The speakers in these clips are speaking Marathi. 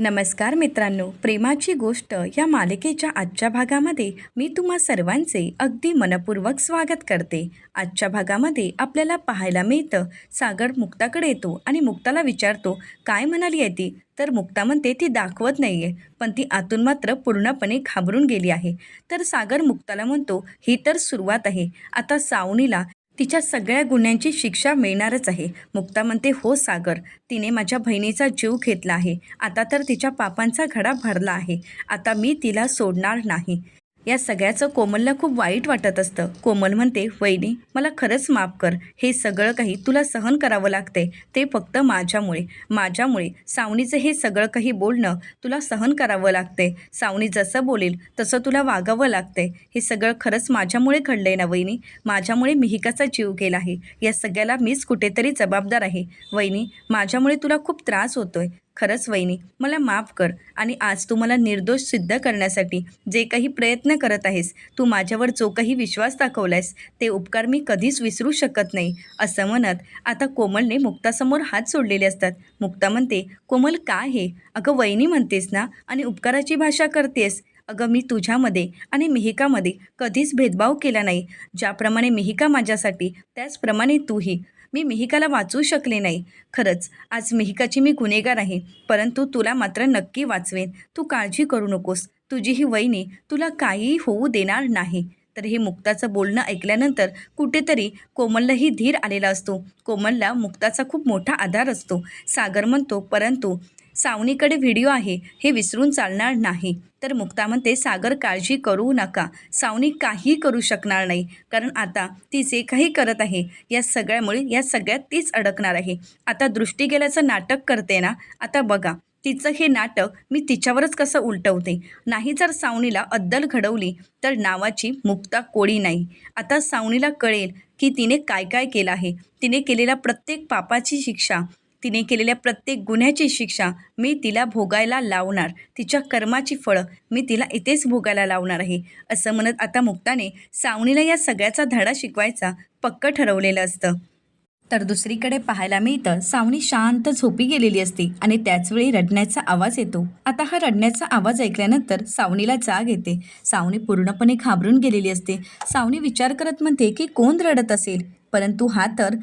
नमस्कार मित्रांनो प्रेमाची गोष्ट या मालिकेच्या आजच्या भागामध्ये मी तुम्हा सर्वांचे अगदी मनपूर्वक स्वागत करते. आजच्या भागामध्ये आपल्याला पाहायला मिळतं सागर मुक्ताकडे येतो आणि मुक्ताला विचारतो काय म्हणाली आहे ती? तर मुक्ता म्हणते ती दाखवत नाही आहे पण ती आतून मात्र पूर्णपणे घाबरून गेली आहे. तर सागर मुक्ताला म्हणतो ही तर सुरुवात आहे. आता सावनीला तिच्या सगळ्या गुन्ह्यांची शिक्षा मिळणारच आहे. मुक्ता म्हणते हो सागर तिने माझ्या बहिणीचा जीव घेतला आहे. आता तर तिच्या पापांचा घडा भरला आहे. आता मी तिला सोडणार नाही. या सगळ्याचं कोमलला खूप वाईट वाटत असतं. कोमल म्हणते वहिनी मला खरंच माफ कर. हे सगळं काही तुला सहन करावं लागते. ते फक्त माझ्यामुळे. माझ्यामुळे सावनीचं हे सगळं काही बोलणं तुला सहन करावं लागते. सावनी जसं बोलेल तसं तुला वागावं लागते. हे सगळं खरंच माझ्यामुळे घडलंय ना वहिनी? माझ्यामुळे मिहिकाचा जीव गेला आहे. या सगळ्याला मीच कुठेतरी जबाबदार आहे. वहिनी माझ्यामुळे तुला खूप त्रास होतोय. खरंच वहिनी मला माफ कर आणि आज तू मला निर्दोष सिद्ध करण्यासाठी जे काही प्रयत्न करत आहेस तू माझ्यावर जो काही विश्वास दाखवलायस ते उपकार मी कधीच विसरू शकत नाही. असं म्हणत आता कोमलने मुक्तासमोर हात सोडलेले असतात. मुक्ता म्हणते कोमल काय हे अगं वहिनी म्हणतेस ना आणि उपकाराची भाषा करतेस. अगं मी तुझ्यामध्ये आणि मिहिकामध्ये कधीच भेदभाव केला नाही. ज्याप्रमाणे मिहिका माझ्यासाठी त्याचप्रमाणे तूही. मी मिहिकाला वाचवू शकले नाही. खरंच आज मिहिकाची मी गुन्हेगार आहे परंतु तुला मात्र नक्की वाचवेन. तू काळजी करू नकोस. तुझी ही वहिनी तुला काहीही होऊ देणार नाही. तर हे मुक्ताचं बोलणं ऐकल्यानंतर कुठेतरी कोमललाही धीर आलेला असतो. कोमलला मुक्ताचा खूप मोठा आधार असतो. सागर म्हणतो परंतु सावनीकडे व्हिडिओ आहे हे विसरून चालणार नाही. तर मुक्ता म्हणते सागर काळजी करू नका. सावनी काही करू शकणार नाही. कारण आता ती जे काही करत आहे या सगळ्यामुळे या सगळ्यात तीच अडकणार आहे. आता दृष्टी गेल्याचं नाटक करते ना आता बघा. तिचं हे नाटक मी तिच्यावरच कसं उलटवते? नाही जर सावनीला अद्दल घडवली तर नावाची मुक्ता कोळी नाही. आता सावनीला कळेल की तिने काय काय केलं आहे. तिने केलेल्या प्रत्येक पापाची शिक्षा तिने केलेल्या प्रत्येक गुन्ह्याची शिक्षा मी तिला भोगायला लावणार. तिच्या कर्माची फळं मी तिला इथेच भोगायला लावणार आहे. असं म्हणत आता मुक्ताने सावनीला या सगळ्याचा धडा शिकवायचा पक्क ठरवलेलं असतं. तर दुसरीकडे पाहायला मिळतं सावणी शांत झोपी गेलेली असते आणि त्याचवेळी रडण्याचा आवाज येतो. आता हा रडण्याचा आवाज ऐकल्यानंतर सावनीला जाग येते. सावणी पूर्णपणे घाबरून गेलेली असते. सावनी विचार करत म्हणते की कोण रडत असेल? परंतु हा तर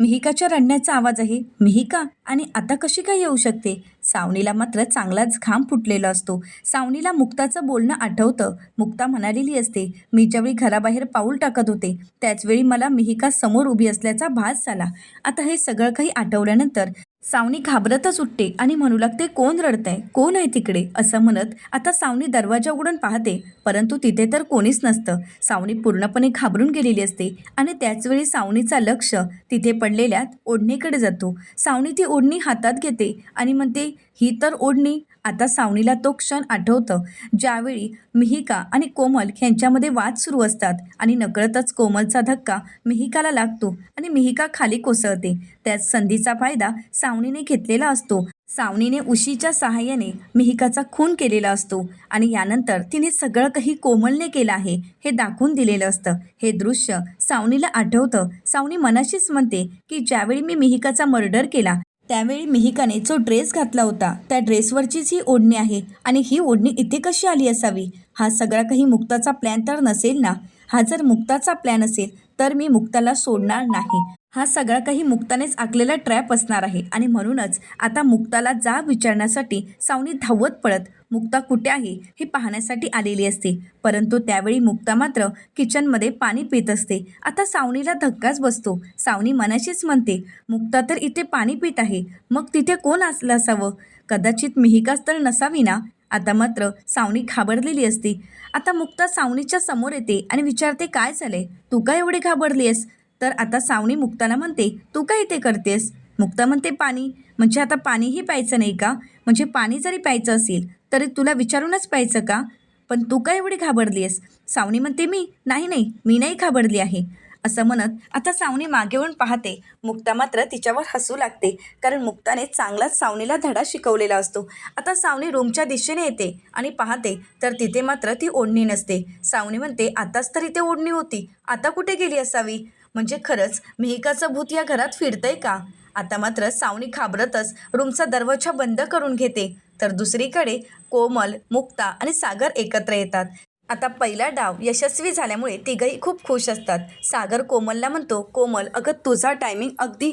मिहिकाच्या रडण्याचा आवाज आहे. मिहिका आणि आता कशी काय येऊ शकते? सावनीला मात्र चांगलाच घाम फुटलेला असतो. सावनीला मुक्ताचं बोलणं आठवतं. मुक्ता म्हणालेली असते मी ज्यावेळी घराबाहेर पाऊल टाकत होते त्याचवेळी मला मिहिका समोर उभी असल्याचा भास झाला. आता हे सगळं काही आठवल्यानंतर सावनी घाबरतच उठते आणि म्हणू लागते कोण रडतंय? कोण आहे तिकडे? असं म्हणत आता सावनी दरवाजा उघडून पाहते परंतु तिथे तर कोणीच नसतं. सावनी पूर्णपणे घाबरून गेलेली असते आणि त्याचवेळी सावनीचा लक्ष तिथे पडलेल्या ओढणीकडे जातो. सावनी ती ओढणी हातात घेते आणि म्हणते ही तर ओढणी आता सावनीला तो क्षण आठवतं ज्यावेळी मिहिका आणि कोमल यांच्यामध्ये वाद सुरू असतात आणि नकळतच कोमलचा धक्का मिहिकाला लागतो आणि मिहिका खाली कोसळते. त्याच संधीचा फायदा सावनीने घेतलेला असतो. सावनीने उशीच्या सहाय्याने मिहिकाचा खून केलेला असतो आणि यानंतर तिने सगळं काही कोमलने केलं आहे हे दाखवून दिलेलं असतं. हे दृश्य सावनीला आठवतं. सावनी मनाशीच म्हणते की ज्यावेळी मी मिहिकाचा मर्डर केला त्यावेळी मिहिकाने जो ड्रेस घातला होता त्या ड्रेसवरचीच ही ओढणी आहे आणि ही ओढणी इथे कशी आली असावी? हा सगळा काही मुक्ताचा प्लॅन तर नसेल ना? हा जर मुक्ताचा प्लॅन असेल तर मी मुक्ताला सोडणार नाही. हा सगळा काही मुक्तानेच आखलेला ट्रॅप असणार आहे. आणि म्हणूनच आता मुक्ताला जाब विचारण्यासाठी सावनी धावत पळत मुक्ता कुठे आहे? हे पाहण्यासाठी आलेली असते. परंतु त्यावेळी मुक्ता मात्र किचनमध्ये पाणी पित असते. आता सावनीला धक्काच बसतो. सावनी मनाशीच म्हणते मुक्ता तर इथे पाणी पित आहे. मग तिथे कोण असलं असावं? कदाचित मिहिकाच तर नसावी ना? आता मात्र सावनी घाबरलेली असते. आता मुक्ता सावनीच्या समोर येते आणि विचारते काय झालंय? तू काय एवढी घाबरली आहेस तर आता सावनी मुक्ताला म्हणते तू काय इथे करतेस? मुक्ता म्हणते पाणी. म्हणजे आता पाणीही प्यायचं नाही का? म्हणजे पाणी जरी प्यायचं असेल तरी तुला विचारूनच प्यायचं का? पण तू काय एवढी घाबरली आहेस सावनी म्हणते मी? नाही नाही मी नाही घाबरली आहे. असं म्हणत आता सावनी मागेवरून पाहते मुक्ता मात्र तिच्यावर हसू लागते कारण मुक्ताने चांगलाच सावनीला धडा शिकवलेला असतो. आता सावनी रूमच्या दिशेने येते आणि पाहते तर तिथे मात्र ती ओढणी नसते. सावनी म्हणते आताच तर इथे ओढणी होती. आता कुठे गेली असावी? म्हणजे खरंच मिहिकाचं भूत या घरात फिरतंय का? आता मात्र सावनी घाबरतच रूमचा दरवाजा बंद करून घेते. तर दुसरीकडे कोमल मुक्ता आणि सागर एकत्र येतात. आता पहिला डाव यशस्वी झाल्यामुळे तिघही खूप खुश असतात. सागर कोमलला म्हणतो कोमल अगं तुझा टायमिंग अगदी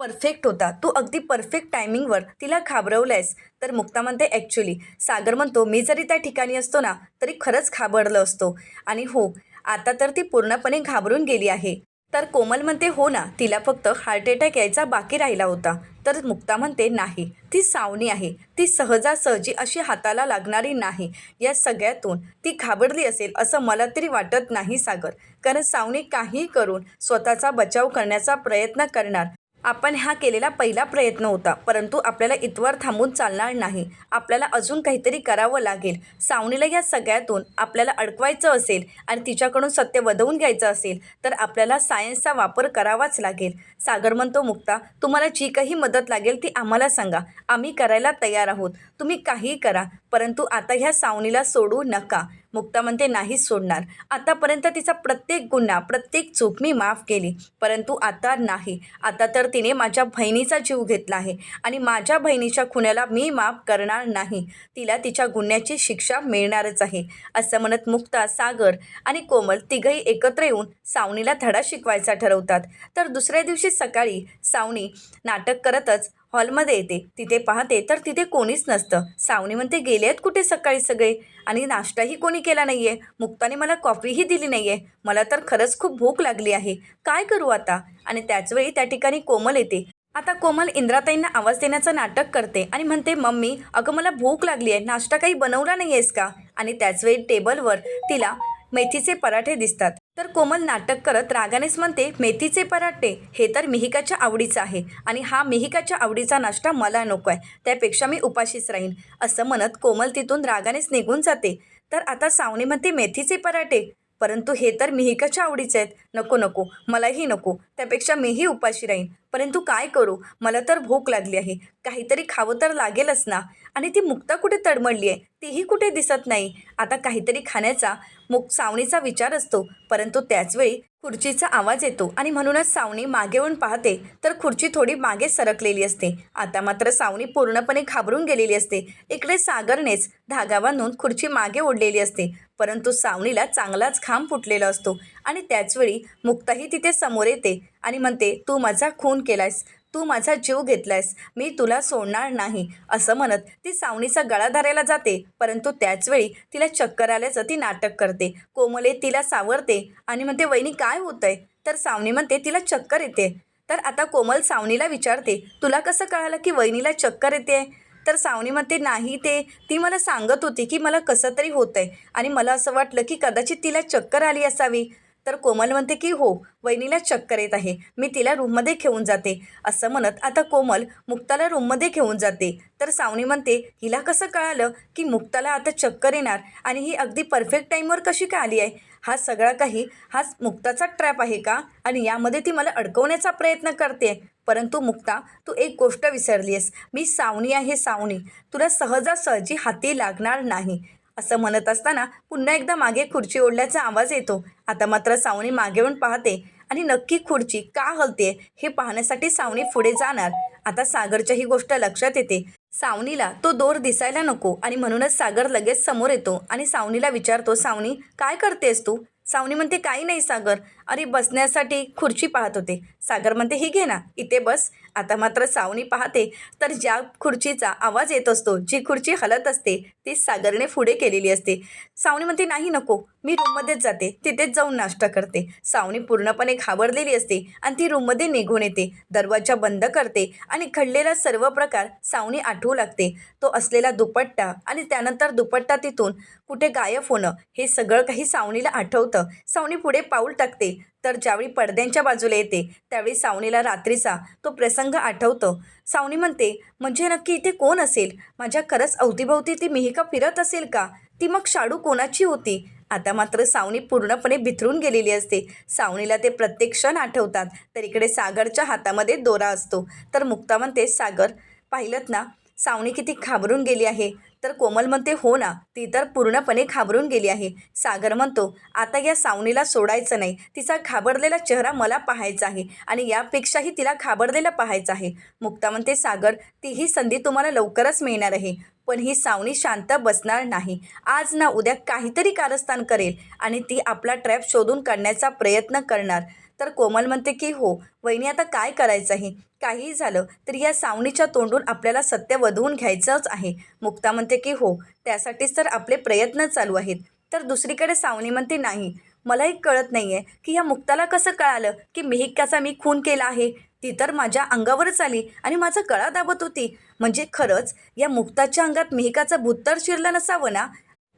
परफेक्ट होता. तू अगदी परफेक्ट टायमिंगवर तिला घाबरवलंयस. तर मुक्ता म्हणते ॲक्च्युली सागर म्हणतो मी जरी त्या ठिकाणी असतो ना तरी खरंच घाबरलो असतो. आणि हो आता तर ती पूर्णपणे घाबरून गेली आहे. तर कोमल म्हणते हो ना तिला फक्त हार्ट अटॅक यायचा बाकी राहिला होता. तर मुक्ता म्हणते नाही ती सावनी आहे. ती सहजासहजी अशी हाताला लागणारी नाही. या सगळ्यातून ती घाबरली असेल असं मला तरी वाटत नाही सागर. कारण सावनी काही करून स्वतःचा बचाव करण्याचा प्रयत्न करणार आपण हा केलेला पहिला प्रयत्न होता. परंतु आपल्याला इथवर थांबून चालणार नाही. आपल्याला अजून काहीतरी करावं लागेल. सावणीला या सगळ्यातून आपल्याला अडकवायचं असेल आणि तिच्याकडून सत्य वधवून घ्यायचं असेल तर आपल्याला सायन्सचा वापर करावाच लागेल. सागर म्हणतो मुक्ता तुम्हाला जी काही मदत लागेल ती आम्हाला सांगा. आम्ही करायला तयार आहोत. तुम्ही काहीही करा. परंतु आता ह्या सावनीला सोडू नका. मुक्ता म्हणते नाहीच सोडणार. आतापर्यंत तिचा प्रत्येक गुन्हा प्रत्येक चूक मी माफ केली परंतु आता नाही. आता तर तिने माझ्या बहिणीचा जीव घेतला आहे आणि माझ्या बहिणीच्या खुन्याला मी माफ करणार नाही. तिला तिच्या गुन्ह्याची शिक्षा मिळणारच आहे असं म्हणत मुक्ता सागर आणि कोमल तिघही एकत्र येऊन सावनीला धडा शिकवायचा ठरवतात. तर दुसऱ्या दिवशी सकाळी सावनी नाटक करतच हॉलमध्ये येते. तिथे पाहते तर तिथे कोणीच नसतं. सावनी म्हणते गेले आहेत कुठे सकाळी सगळे? आणि नाश्ताही कोणी केला नाही आहे मुक्ताने मला कॉफीही दिली नाही आहे मला तर खरंच खूप भूक लागली आहे. काय करू आता? आणि त्याचवेळी त्या ठिकाणी कोमल येते. आता कोमल इंद्राताईंना आवाज देण्याचं नाटक करते आणि म्हणते मम्मी अगं मला भूक लागली आहे. नाश्ता काही बनवला नाही आहेस का? आणि त्याचवेळी टेबलवर तिला मेथीचे पराठे दिसतात. तर कोमल नाटक करत रागानेच म्हणते मेथीचे पराठे हे तर मिहिकाच्या आवडीचं आहे. आणि हा मिहिकाच्या आवडीचा नाश्ता मला नको आहे. त्यापेक्षा मी उपाशीच राहीन. असं म्हणत कोमल तिथून रागानेच निघून जाते. तर आता सावणी म्हणते मेथीचे पराठे? परंतु हे तर मिहिकाच्या आवडीचे आहेत. नको नको. मलाही नको. त्यापेक्षा मीही उपाशी राहीन. परंतु काय करू? मला तर भूक लागली आहे. काहीतरी खावं तर लागेलच ना. आणि ती मुक्ता कुठे तडमडली आहे तीही कुठे दिसत नाही. आता काहीतरी खाण्याचा मुक सावणीचा विचार असतो परंतु त्याचवेळी खुर्चीचा आवाज येतो आणि म्हणूनच सावणी मागे येऊन पाहते तर खुर्ची थोडी मागे सरकलेली असते. आता मात्र सावणी पूर्णपणे घाबरून गेलेली असते. इकडे सागरनेच धागा बांधून खुर्ची मागे ओढलेली असते परंतु सावणीला चांगलाच खांब फुटलेला असतो. आणि त्याचवेळी मुक्ताही तिथे समोर येते आणि म्हणते तू माझा खून केलायस. तू माझा जीव घेतलायस मी तुला सोडणार नाही असं म्हणत ती सावणीचा गळा धरायला जाते परंतु त्याचवेळी तिला चक्कर आल्याचं ती नाटक करते कोमले तिला सावरते आणि म्हणते वहिनी काय होतंय? तर सावनी म्हणते तिला चक्कर येते. तर आता कोमल सावनीला विचारते तुला कसं कळालं की वहिनीला चक्कर येते तर सावनी म्हणते नाही ते ती मला सांगत होती की मला कसं तरी होतं आहे आणि मला असं वाटलं की कदाचित तिला चक्कर आली असावी. तर कोमल म्हणते की हो वहिनीला चक्कर येत आहे. मी तिला रूममध्ये घेऊन जाते. असं म्हणत आता कोमल मुक्ताला रूममध्ये घेऊन जाते. तर सावनी म्हणते हिला कसं कळालं की मुक्ताला आता चक्कर येणार आणि ही अगदी परफेक्ट टाईमवर कशी काय आली आहे? हा सगळा काही हाच मुक्ताचा ट्रॅप आहे का? आणि यामध्ये ती मला अडकवण्याचा प्रयत्न करते. परंतु मुक्ता तू एक गोष्ट विसरली आहेस मी सावनी आहे सावनी. तुला सहजासहजी हाती लागणार नाही. असं म्हणत असताना पुन्हा एकदा मागे खुर्ची ओढल्याचा आवाज येतो. आता मात्र सावनी मागे येऊन पाहते आणि नक्की खुर्ची का हलते हे पाहण्यासाठी सावनी पुढे जाणार. आता सागरच्या ही गोष्ट लक्षात येते. सावनीला तो दोर दिसायला नको आणि म्हणूनच सागर लगेच समोर येतो आणि सावनीला विचारतो सावनी काय करतेस तू? सावनी म्हणते काही नाही सागर. अरे बसण्यासाठी खुर्ची पाहत होते. सागर म्हणते ही घे ना इथे बस. आता मात्र सावनी पाहते तर ज्या खुर्चीचा आवाज येत असतो जी खुर्ची हलत असते ती सागरने पुढे केलेली असते. सावनी म्हणते नाही नको मी रूममध्येच जाते तिथेच जाऊन नाश्ता करते. सावनी पूर्णपणे घाबरलेली असते आणि ती रूममध्ये निघून येते दरवाजा बंद करते आणि घडलेला सर्व प्रकार सावनी आठवू लागते. तो असलेला दुपट्टा आणि त्यानंतर दुपट्टा तिथून कुठे गायब होणं हे सगळं काही सावनीला आठवतं. सावनी पुढे पाऊल टाकते तर ज्यावेळी पडद्यांच्या बाजूला येते त्यावेळी सावनीला रात्रीचा तो प्रसंग आठवतो. सावनी म्हणते म्हणजे नक्की इथे कोण असेल? माझ्या खरंच अवतीभवती ती मिहिका फिरत असेल का? ती मग शाडू कोणाची होती? आता मात्र सावनी पूर्णपणे भिथरून गेलेली असते. सावनीला ते प्रत्येक क्षण आठवतात. तर इकडे सागरच्या हातामध्ये दोरा असतो. तर मुक्ता म्हणते सागर पाहिलं ना सावणी किती घाबरून गेली आहे? तर कोमल म्हणते हो ना ती तर पूर्णपणे घाबरून गेली आहे. सागर म्हणतो आता या सावणीला सोडायचं नाही. तिचा घाबरलेला चेहरा मला पाहायचा आहे आणि यापेक्षाही तिला घाबरलेला पाहायचा आहे. मुक्ता म्हणते सागर तीही संधी तुम्हाला लवकरच मिळणार आहे. पण ही सावणी शांत बसणार नाही. आज ना उद्या काहीतरी कारस्थान करेल आणि ती आपला ट्रॅप शोधून काढण्याचा प्रयत्न करणार. तर कोमल म्हणते की हो वहिनी आता काय करायचं आहे काहीही झालं तरी या सावणीच्या तोंडून आपल्याला सत्य वधवून घ्यायचंच आहे. मुक्ता म्हणते की हो त्यासाठीच तर आपले प्रयत्न चालू आहेत. तर दुसरीकडे सावनी म्हणते नाही मलाही कळत नाही आहे की या मुक्ताला कसं कळालं की मिहिकाचा मी खून केला आहे? ती तर माझ्या अंगावरच आली आणि माझा गळा दाबत होती. म्हणजे खरंच या मुक्ताच्या अंगात मिहिकाचं भूत तर शिरलं नसावं ना?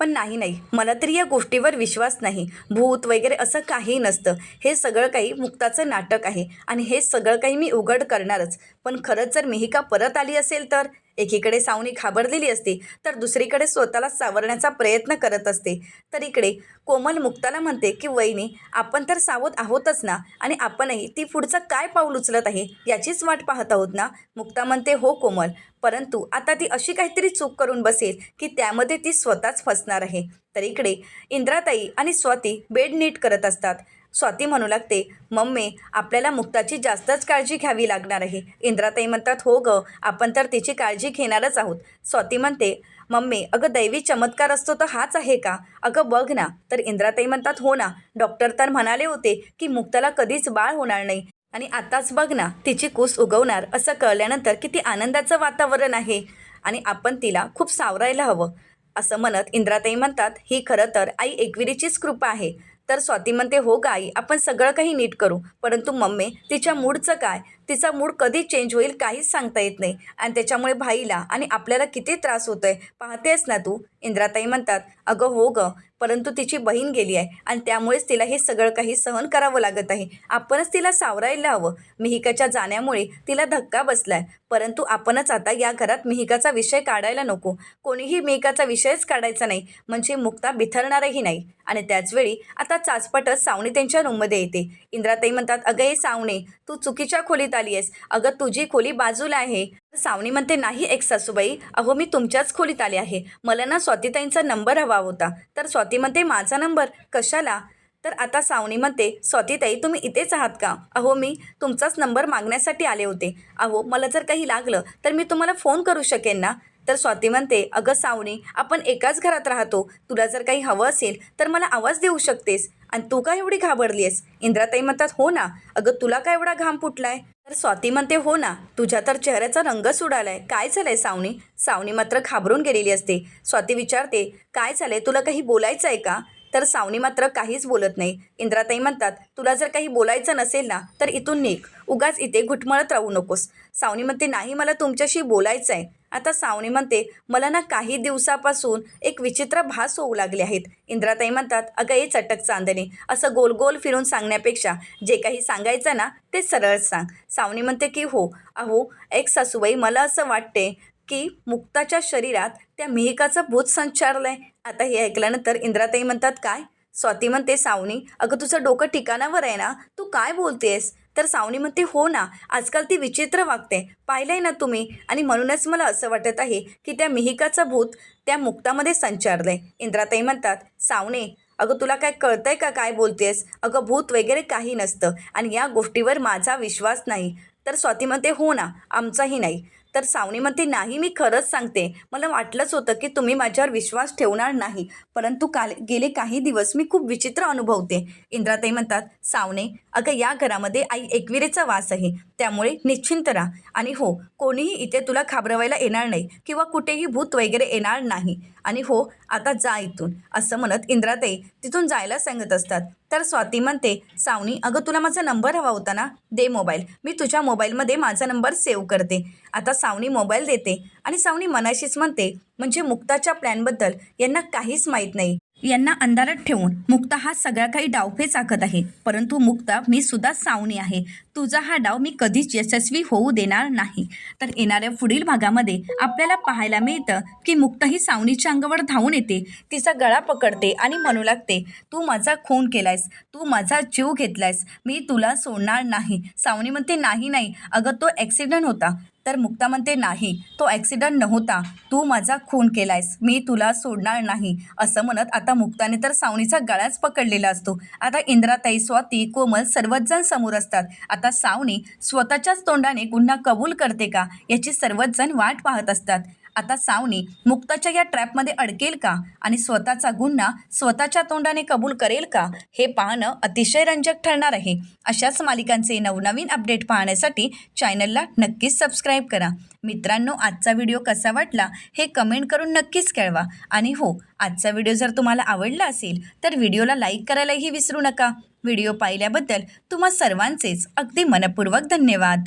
पण नाही नाही. मला तरी या गोष्टीवर विश्वास नाही. भूत वगैरे असं काही नसतं. हे सगळं काही मुक्ताचं नाटक आहे. आणि हे सगळं काही मी उघड करणारच. पण खरंच जर मिहिका परत आली असेल तर? एकीकडे सावनी घाबरलेली असते तर दुसरीकडे स्वतःला सावरण्याचा प्रयत्न करत असते. तर इकडे कोमल मुक्ताला म्हणते की वहिनी आपण तर सावध आहोतच ना? आणि आपणही ती पुढचं काय पाऊल उचलत आहे याचीच वाट पाहत आहोत ना? मुक्ता म्हणते हो कोमल परंतु आता ती अशी काहीतरी चूक करून बसेल की त्यामध्ये ती स्वतःच फसणार आहे. तर इकडे इंद्राताई आणि स्वाती बेड नीट करत असतात. स्वाती म्हणू लागते मम्मी आपल्याला मुक्ताची जास्तच काळजी घ्यावी लागणार आहे. इंद्राताई म्हणतात हो ग आपण तर तिची काळजी घेणारच आहोत. स्वाती म्हणते मम्मी अगं दैवी चमत्कार असतो तर हाच आहे का? अगं बघ ना. तर इंद्राताई म्हणतात हो ना. डॉक्टर तर म्हणाले होते की मुक्ताला कधीच बाळ होणार नाही. आणि आताच बघ ना तिची कूस उगवणार असं कळल्यानंतर किती आनंदाचं वातावरण आहे. आणि आपण तिला खूप सावरायला हवं असं म्हणत इंद्राताई म्हणतात ही खरं तर आई एकविरीचीच कृपा आहे. तर स्वाती म्हणते हो ग आई आपण सगळं काही नीट करू. परंतु मम्मी तिच्या मूडचं काय? तिचा मूड कधी चेंज होईल काहीच सांगता येत नाही. आणि त्याच्यामुळे भाईला आणि आपल्याला किती त्रास होतोय? पाहतेस ना तू? इंद्राताई म्हणतात अगं हो ग. परंतु तिची बहीण गेली आहे आणि त्यामुळेच तिला हे सगळं काही सहन करावं लागत आहे. आपणच तिला सावरायला हवं. मिहिकाच्या जाण्यामुळे तिला धक्का बसला आहे परंतु आपणच आता या घरात मिहिकाचा विषय काढायला नको. कोणीही मिहिकाचा विषयच काढायचा नाही. म्हणजे मुक्ता बिथरणारही नाही. आणि त्याचवेळी आता चाचपटच सावणी त्यांच्या रूममध्ये येते. इंद्राताई म्हणतात अगं हे सावणे तू चुकीच्या खोलीत आली आहेस. अगं तुझी खोली बाजूला आहे. सावणी म्हणते नाही एक सासूबाई अहो मी तुमच्याच खोलीत आले आहे. मला ना स्वातीताईंचा नंबर हवा होता. तर स्वाती म्हणते माझा नंबर? कशाला? तर आता सावणी म्हणते स्वातीताई तुम्ही इथेच आहात का? अहो मी तुमचाच नंबर मागण्यासाठी आले होते. अहो मला जर काही लागलं तर मी तुम्हाला फोन करू शकेन ना? तर स्वाती म्हणते अगं सावणी आपण एकाच घरात राहतो. तुला जर काही हवं असेल तर मला आवाज देऊ शकतेस. आणि तू का एवढी घाबरली आहेस इंद्राताई म्हणतात हो ना. अगं तुला काय एवढा घाम फुटलाय? तर स्वाती म्हणते हो ना तुझ्या तर चेहऱ्याचा रंगच सुडालाय. काय झालंय सावनी? सावनी मात्र घाबरून गेलेली असते. स्वाती विचारते काय झालंय? तुला काही बोलायचं आहे का? तर सावनी मात्र काहीच बोलत नाही. इंद्राताई म्हणतात तुला जर काही बोलायचं नसेल ना तर इथून निघ. उगाच इथे घुटमळत राहू नकोस. सावनी म्हणते नाही मला तुमच्याशी बोलायचं आहे आता सावनी म्हणते मला ना काही दिवसापासून एक विचित्र भास होऊ लागले आहेत. इंद्राताई म्हणतात अगं हे चटक चांदणे. असं गोल गोल फिरून सांगण्यापेक्षा जे काही सांगायचं ना ते सरळ सांग. सावनी म्हणते की हो अहो एक सासूबाई मला असं वाटते की मुक्ताच्या शरीरात त्या मिहिकाचं भूत संचारलं आहे आता हे ऐकल्यानंतर इंद्राताई म्हणतात काय? स्वाती म्हणते सावनी अगं तुझं डोकं ठिकाणावर आहे ना तू काय बोलतेस? तर सावनी म्हणते हो ना आजकाल ती विचित्र वागते. पाहिलं आहे ना तुम्ही? आणि म्हणूनच मला असं वाटत आहे की त्या मिहिकाचं भूत त्या मुक्तामध्ये संचारलं आहे इंद्राताई म्हणतात सावने अगं तुला काय कळतंय का काय बोलतेस? अगं भूत वगैरे काही नसतं आणि या गोष्टीवर माझा विश्वास नाही. तर स्वाती म्हणते हो ना आमचाही नाही. तर सावनी म्हणते नाही मी खरंच सांगते. मला वाटलंच होतं की तुम्ही माझ्यावर विश्वास ठेवणार नाही. परंतु काल गेले काही दिवस मी खूप विचित्र अनुभवते. इंद्राताई म्हणतात सावने अगं या घरामध्ये आई एकविरेचा वास आहे. त्यामुळे निश्चिंत राहा. आणि हो कोणीही इथे तुला घाबरवायला येणार नाही किंवा कुठेही भूत वगैरे येणार नाही. आणि हो आता जा इथून. असं म्हणत इंद्राताई तिथून जायला सांगत असतात. तर स्वाती म्हणते सावनी अगं तुला माझा नंबर हवा होता ना? दे मोबाईल. मी तुझ्या मोबाईलमध्ये माझा नंबर सेव्ह करते. आता सावनी मोबाईल देते आणि सावनी मनाशीच म्हणते म्हणजे मुक्ताच्या प्लॅनबद्दल यांना काहीच माहीत नाही. यांना अंधारात ठेवून मुक्ता हा सगळा काही डावफेच आखत आहे. परंतु मुक्ता मी सुद्धा सावनी आहे. तुझा हा डाव मी कधीच यशस्वी होऊ देणार नाही. तर येणाऱ्या पुढील भागामध्ये आपल्याला पाहायला मिळतं की मुक्ता ही सावनीच्या अंगावर धावून येते. तिचा गळा पकडते आणि म्हणू लागते तू माझा खून केलायस. तू माझा जीव घेतलायस. मी तुला सोडणार नाही. सावनी म्हणते नाही नाही. अगं तो ॲक्सिडेंट होता. तर मुक्ता म्हणते नाही तो ॲक्सिडंट नव्हता. तू माझा खून केलायस. मी तुला सोडणार नाही. असं म्हणत आता मुक्ताने तर सावनीचा गळाच पकडलेला असतो. आता इंद्राताई स्वाती कोमल सर्वच जण समोर असतात. आता सावनी स्वतःच्याच तोंडाने गुन्हा कबूल करते का? याची सर्वच जण वाट पाहत असतात. आता सावनी मुक्ताच्या या ट्रॅपमध्ये अडकेल का? आणि स्वतःचा गुन्हा स्वतःच्या तोंडाने कबूल करेल का? हे पाहणं अतिशय रंजक ठरणार आहे. अशाच मालिकांचे नवनवीन अपडेट पाहण्यासाठी चॅनलला नक्कीच सबस्क्राईब करा. मित्रांनो आजचा व्हिडिओ कसा वाटला हे कमेंट करून नक्कीच कळवा. आणि हो आजचा व्हिडिओ जर तुम्हाला आवडला असेल तर व्हिडिओला लाईक करायलाही विसरू नका. व्हिडिओ पाहिल्याबद्दल तुम्हा सर्वांचेच अगदी मनपूर्वक धन्यवाद.